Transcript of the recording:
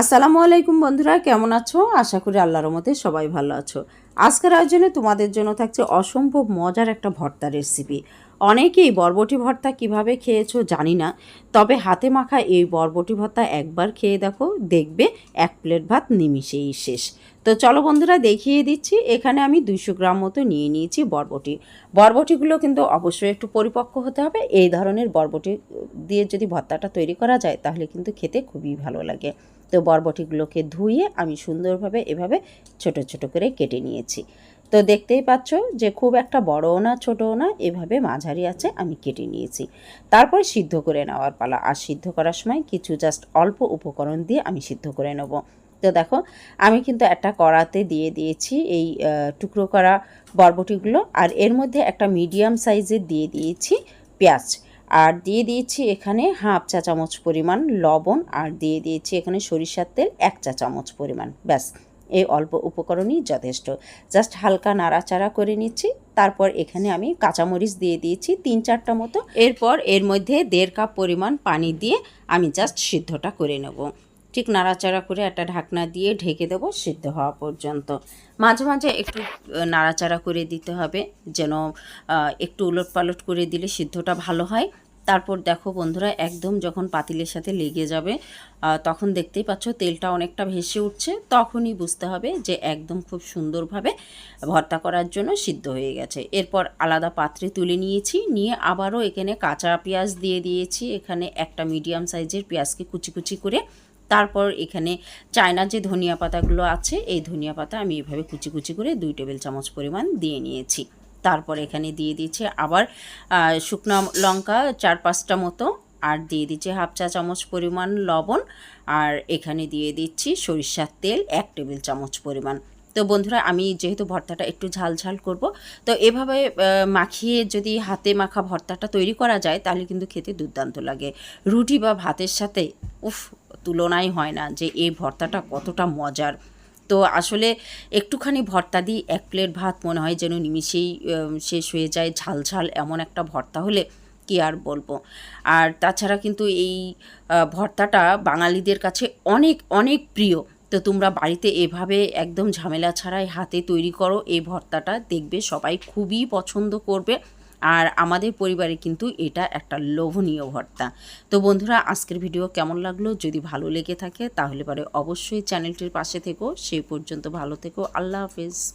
আসসালামু আলাইকুম বন্ধুরা, কেমন আছো? আশা করি আল্লাহর মতে সবাই ভালো আছো। আজকের আয়োজনে তোমাদের জন্য থাকছে অসম্ভব মজার একটা ভর্তা রেসিপি। অনেকেই বরবটি ভর্তা কীভাবে খেয়েছো জানি না, তবে হাতে মাখা এই বরবটি ভর্তা একবার খেয়ে দেখো, দেখবে এক প্লেট ভাত নিমিষেই শেষ। তো চলো বন্ধুরা, দেখিয়ে দিচ্ছি, এখানে আমি দুইশো গ্রাম মতো নিয়ে নিয়েছি বরবটি। বরবটিগুলো কিন্তু অবশ্যই একটু পরিপক্ক হতে হবে, এই ধরনের বরবটি দিয়ে যদি ভর্তাটা তৈরি করা যায়, তাহলে কিন্তু খেতে খুবই ভালো লাগে। তো বরবটিগুলোকে ধুয়ে আমি সুন্দরভাবে এভাবে ছোট ছোট করে কেটে নিয়েছি। তো দেখতেই পাচ্ছ যে খুব একটা বড়ও না, ছোটও না, এভাবে মাঝারি আছে আমি কেটে নিয়েছি। তারপর সিদ্ধ করে নেওয়ার পালা। আর সিদ্ধ করার সময় কিছু জাস্ট অল্প উপকরণ দিয়ে আমি সিদ্ধ করে নেব। তো দেখো, আমি কিন্তু একটা কড়াতে দিয়ে দিয়েছি এই টুকরো করা বরবটিগুলো। আর এর মধ্যে একটা মিডিয়াম সাইজের দিয়ে দিয়েছি পেঁয়াজ। আর দিয়ে দিয়েছি এখানে হাফ চা চামচ পরিমাণ লবণ, আর দিয়ে দিয়েছি এখানে সরিষার তেল এক চা চামচ পরিমাণ। ব্যাস, এই অল্প উপকরণই যথেষ্ট। জাস্ট হালকা নাড়াচাড়া করে নিচ্ছি, তারপর এখানে আমি কাঁচামরিচ দিয়ে দিয়েছি তিন চারটা মতো। এরপর এর মধ্যে দেড় কাপ পরিমাণ পানি দিয়ে আমি জাস্ট সিদ্ধটা করে নেব। ঠিক নাড়াচাড়া করে একটা ঢাকনা দিয়ে ঢেকে দেবো সিদ্ধ হওয়া পর্যন্ত। মাঝে মাঝে একটু নাড়াচাড়া করে দিতে হবে, যেন একটু উলট পালট করে দিলে সিদ্ধটা ভালো হয়। তারপর দেখো বন্ধুরা, একদম যখন পাতিলের সাথে লেগে যাবে তখন দেখতেই পাচ্ছ তেলটা অনেকটা ভেসে উঠছে। তখনই বুঝতে হবে যে একদম খুব সুন্দরভাবে ভর্তা করার জন্য সিদ্ধ হয়ে গেছে। এরপর আলাদা পাত্রে তুলে নিয়েছি, নিয়ে আবারও এখানে কাঁচা পেঁয়াজ দিয়ে দিয়েছি। এখানে একটা মিডিয়াম সাইজের পেঁয়াজকে কুচি কুচি করে তারপর এখানে চায়নার যে ধনিয়া পাতাগুলো আছে, এই ধনিয়া পাতা আমি এভাবে কুচি কুচি করে দুই টেবিল চামচ পরিমাণ দিয়ে নিয়েছি। তারপর এখানে দিয়ে দিচ্ছে আবার শুকনো লঙ্কা চার পাঁচটা মতো, আর দিয়ে দিচ্ছি হাফ চা চামচ পরিমাণ লবণ, আর এখানে দিয়ে দিচ্ছি সরিষার তেল এক টেবিল চামচ পরিমাণ। তো বন্ধুরা, আমি যেহেতু ভর্তাটা একটু ঝাল ঝাল করব, তো এভাবে মাখিয়ে যদি হাতে মাখা ভর্তাটা তৈরি করা যায়, তাহলে কিন্তু খেতে দুর্দান্ত লাগে। রুটি বা ভাতের সাথে, উফ তুলনাই হয় না যে এই ভর্তাটা কতটা মজার। তো আসলে একটুখানি ভর্তা দিই, এক প্লেট ভাত মনে হয় যেন নিমিষেই শেষ হয়ে যায়। ঝাল ঝাল এমন একটা ভর্তা হলে কি আর বলব? আর তাছাড়া কিন্তু এই ভর্তাটা বাঙালিদের কাছে অনেক অনেক প্রিয়। তো তোমরা বাড়িতে এভাবে একদম ঝামেলা ছাড়াই হাতে তৈরি করো, এই ভর্তাটা দেখবে সবাই খুবই পছন্দ করবে। আর আমাদের পরিবারে কিন্তু এটা একটা লোভনীয় ভর্তা। তো বন্ধুরা, আজকের ভিডিও কেমন লাগল? যদি ভালো লেগে থাকে, তাহলে পরে অবশ্যই চ্যানেলটির পাশে থেকো। সেই পর্যন্ত ভালো থেকো। আল্লাহ হাফেজ।